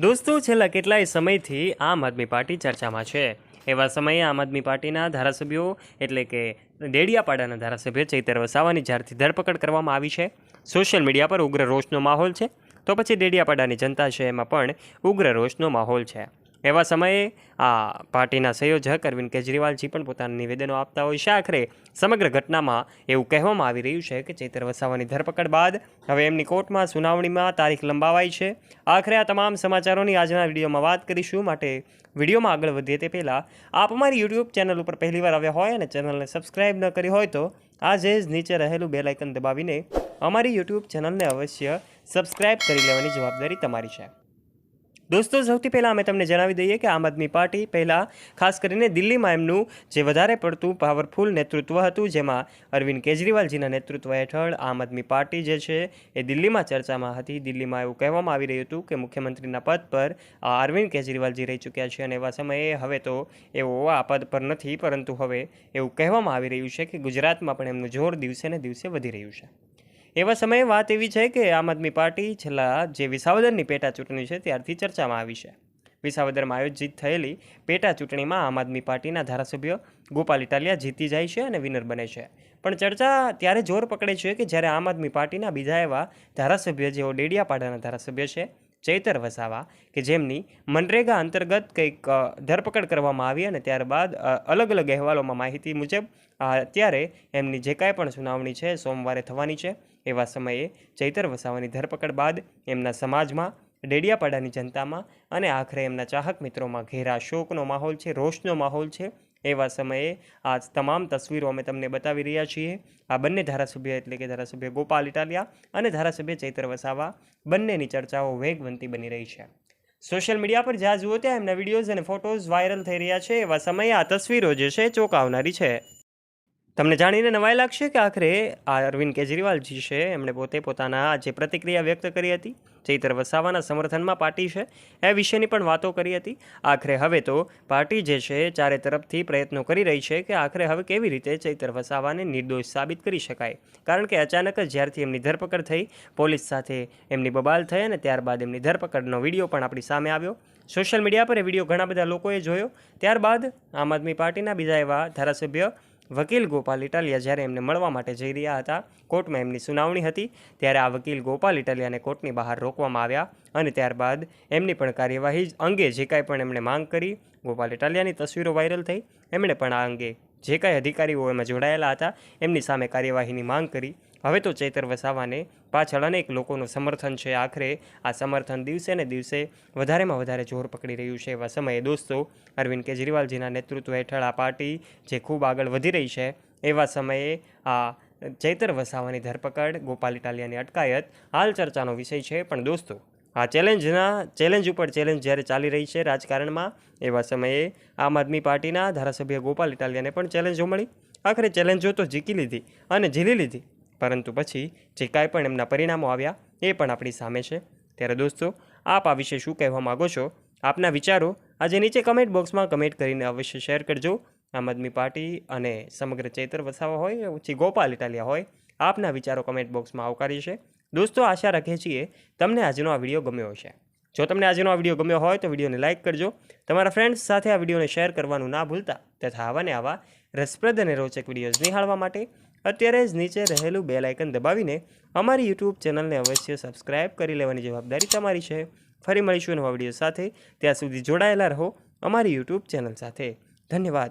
દોસ્તો, છેલ્લા કેટલાય સમયથી આમ આદમી પાર્ટી ચર્ચામાં છે. એવા સમયે આમ આદમી પાર્ટીના ધારાસભ્યો એટલે કે ડેડિયાપાડાના ધારાસભ્ય ચૈતર વસાવાની જ્યારથી ધરપકડ કરવામાં આવી છે. સોશિયલ મીડિયા પર ઉગ્ર રોષનો માહોલ છે. તો પછી ડેડિયાપાડાની જનતા છે એમાં પણ ઉગ્ર રોષનો માહોલ છે. એવા સમયે આ પાર્ટીના સંયોજક અરવિંદ કેજરીવાલજી પણ પોતાના નિવેદનો આપતા હોય. છે આખરે સમગ્ર ઘટનામાં એવું કહેવામાં આવી રહ્યું છે કે ચૈતર વસાવાની ધરપકડ બાદ હવે એમની કોર્ટમાં સુનાવણીમાં તારીખ લંબાવાઈ છે. આખરે આ તમામ સમાચારોની આજના વિડીયોમાં વાત કરીશું. માટે વિડીયોમાં આગળ વધીએ તે પહેલાં આપ અમારી યુટ્યુબ ચેનલ ઉપર પહેલીવાર આવ્યા હોય અને ચેનલને સબસ્ક્રાઈબ ન કરી હોય તો આજે જ નીચે રહેલું બેલ આઇકન દબાવીને અમારી યુટ્યુબ ચેનલને અવશ્ય સબસ્ક્રાઈબ કરી લેવાની જવાબદારી તમારી છે. દોસ્તો, સૌથી પહેલાં અમે તમને જણાવી દઈએ કે આમ આદમી પાર્ટી પહેલાં ખાસ કરીને દિલ્હીમાં એમનું જે વધારે પડતું પાવરફુલ નેતૃત્વ હતું, જેમાં અરવિંદ કેજરીવાલજીના નેતૃત્વ હેઠળ આમ આદમી પાર્ટી જે છે એ દિલ્હીમાં ચર્ચામાં હતી. દિલ્હીમાં એવું કહેવામાં આવી રહ્યું હતું કે મુખ્યમંત્રીના પદ પર અરવિંદ કેજરીવાલજી રહી ચૂક્યા છે અને એવા સમયે હવે તો એઓ આ પદ પર નથી, પરંતુ હવે એવું કહેવામાં આવી રહ્યું છે કે ગુજરાતમાં પણ એમનું જોર દિવસે ને દિવસે વધી રહ્યું છે. એવા સમયે વાત એવી છે કે આમ આદમી પાર્ટી છેલ્લા જે વિસાવદરની પેટા ચૂંટણી છે ત્યારથી ચર્ચામાં આવી છે. વિસાવદરમાં આયોજિત થયેલી પેટા ચૂંટણીમાં આમ આદમી પાર્ટીના ધારાસભ્ય ગોપાલ ઇટાલિયા જીતી જાય છે અને વિનર બને છે. પણ ચર્ચા ત્યારે જોર પકડે છે કે જ્યારે આમ આદમી પાર્ટીના બીજા એવા ધારાસભ્ય જેઓ ડેડિયાપાડાના ધારાસભ્ય છે ચૈતર વસાવા, કે જેમની મનરેગા અંતર્ગત કંઈક ધરપકડ કરવામાં આવી અને ત્યારબાદ અલગ અલગ અહેવાલોમાં માહિતી મુજબ અત્યારે એમની જે કાંઈ પણ સુનાવણી છે, સોમવારે થવાની છે. એવા સમયે ચૈતર વસાવાની ધરપકડ બાદ એમના સમાજમાં, ડેડિયાપાડાની જનતામાં અને આખરે એમના ચાહક મિત્રોમાં ઘેરા શોકનો માહોલ છે, રોષનો માહોલ છે. એવા સમયે આ તમામ તસવીરો અમે તમને બતાવી રહ્યા છીએ. આ બંને ધારાસભ્ય એટલે કે ધારાસભ્ય ગોપાલ ઇટાલિયા અને ધારાસભ્ય ચૈત્ર વસાવા બંનેની ચર્ચાઓ વેગવંતી બની રહી છે. સોશિયલ મીડિયા પર જ્યાં જુઓ ત્યાં એમના વિડીયોઝ અને ફોટોઝ વાયરલ થઈ રહ્યા છે. એવા સમયે આ તસવીરો જે છે ચોંકાવનારી છે. તમને જાણીને નવાઈ લાગશે કે આખરે આ અરવિંદ કેજરીવાલજી છે? એમણે પોતે પોતાના જે પ્રતિક્રિયા વ્યક્ત કરી હતી, ચૈતર વસાવાના સમર્થનમાં પાર્ટી છે, એ વિશેની પણ વાતો કરી હતી. આખરે હવે તો પાર્ટી જે છે, ચારે તરફથી પ્રયત્નો કરી રહી છે કે આખરે હવે કેવી રીતે ચૈતર વસાવાને નિર્દોષ સાબિત કરી શકાય. કારણ કે અચાનક જ જ્યારથી એમની ધરપકડ થઈ, પોલીસ સાથે એમની બબાલ થઈ અને ત્યારબાદ એમની ધરપકડનો વીડિયો પણ આપણી સામે આવ્યો. સોશિયલ મીડિયા પર એ વીડિયો ઘણા બધા લોકોએ જોયો. ત્યારબાદ આમ આદમી પાર્ટીના બીજા એવા ધારાસભ્ય વકીલ ગોપાલ ઇટાલિયા જ્યારે એમને મળવા માટે જઈ રહ્યા હતા, કોર્ટમાં એમની સુનાવણી હતી, ત્યારે આ વકીલ ગોપાલ ઇટાલિયાને કોર્ટની બહાર રોકવામાં આવ્યા અને ત્યારબાદ એમની પણ કાર્યવાહી અંગે જે કાંઈ પણ એમણે માંગ કરી, ગોપાલ ઇટાલિયાની તસવીરો વાયરલ થઈ. એમણે પણ આ અંગે જે કાંઈ અધિકારીઓ એમાં જોડાયેલા હતા, એમની સામે કાર્યવાહીની માંગ કરી. હવે તો ચૈતર વસાવાને પાછળ અનેક લોકોનું સમર્થન છે. આખરે આ સમર્થન દિવસે ને દિવસે વધારેમાં વધારે જોર પકડી રહ્યું છે. એવા સમયે દોસ્તો અરવિંદ કેજરીવાલજીના નેતૃત્વ હેઠળ આ પાર્ટી જે ખૂબ આગળ વધી રહી છે, એવા સમયે આ ચૈતર વસાવાની ધરપકડ, ગોપાલ ઇટાલિયાની અટકાયત, હાલ ચર્ચાનો વિષય છે. પણ દોસ્તો, આ ચેલેન્જના, ચેલેન્જ ઉપર ચેલેન્જ જ્યારે ચાલી રહી છે રાજકારણમાં, એવા સમયે આમ આદમી પાર્ટીના ધારાસભ્ય ગોપાલ ઇટાલિયાને પણ ચેલેન્જો મળી. આખરે ચેલેન્જો તો જીકી લીધી અને ઝીલી લીધી. પરંતુ પછી જે કાંઈ પણ એમના પરિણામો આવ્યા એ પણ આપણી સામે છે. ત્યારે દોસ્તો, આપ આ વિશે શું કહેવા માગો છો? આપના વિચારો આજે નીચે કમેન્ટ બોક્સમાં કમેન્ટ કરીને અવશ્ય શેર કરજો. આમ આદમી પાર્ટી અને સમગ્ર ચૈતર વસાવા હોય, પછી ગોપાલ ઇટાલિયા હોય, આપના વિચારો કમેન્ટ બોક્સમાં આવકારી છે. દોસ્તો, આશા રાખીએ છીએ તમને આજનો આ વીડિયો ગમ્યો હશે. જો તમને આજનો આ વીડિયો ગમ્યો હોય તો વિડીયોને લાઇક કરજો. તમારા ફ્રેન્ડ્સ સાથે આ વિડીયોને શેર કરવાનું ના ભૂલતા. તથા આવા ને આવા રસપ્રદ અને રોચક વિડીયોઝ નિહાળવા માટે અત્યારે જ નીચે રહેલું બેલ આઇકન દબાવીને અમારી યુટ્યુબ ચેનલને અવશ્ય સબસ્ક્રાઇબ કરી લેવાની જવાબદારી તમારી છે. ફરી મળીશું નવા વીડિયો સાથે. ત્યાં સુધી જોડાયેલા રહો અમારી યુટ્યુબ ચેનલ સાથે. ધન્યવાદ.